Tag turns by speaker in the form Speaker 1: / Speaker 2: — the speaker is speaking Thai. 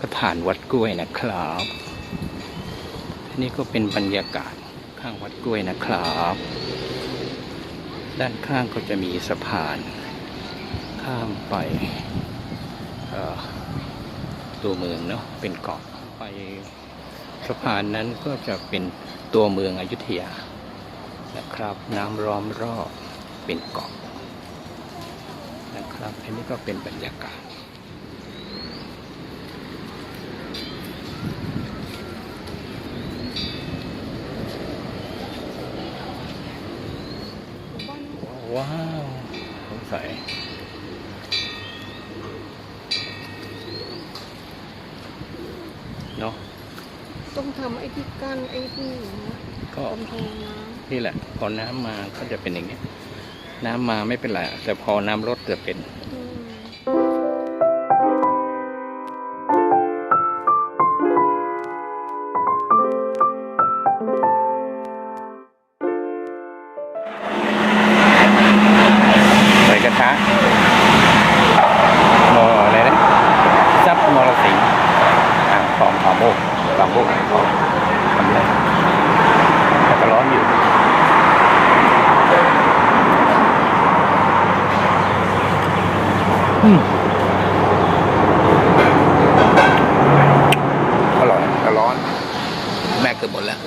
Speaker 1: ก็ผ่านวัดกล้วยนะครับนี่ก็เป็นบรรยากาศข้างวัดกล้วยนะครับ ด้านข้างก็จะมีสะพาน ข้ามไปตัวเมืองเนาะเป็นเกาะไปสะพานนั้นก็จะเป็นตัวเมืองอยุธยานะครับ น้ำล้อมรอบเป็นเกาะนะครับอันนี้ก็เป็นบรรยากาศ ว้าวสงสัยเนาะ
Speaker 2: ต้องทำไอ้ที่กั้นไอ้ที่นะ
Speaker 1: ก็ก
Speaker 2: ำแพงน้
Speaker 1: นี่แหละ พอน้ำมาก็จะเป็นอย่างนี้ยน้ำมาไม่เป็นไรแต่พอน้ำลดจะเป็นำ โป้ตามโมกก็ทำได้แต่ก็ร้อนอยู่อืมอร่อยแต่ร้อน แม่เกือบหมดแล้ว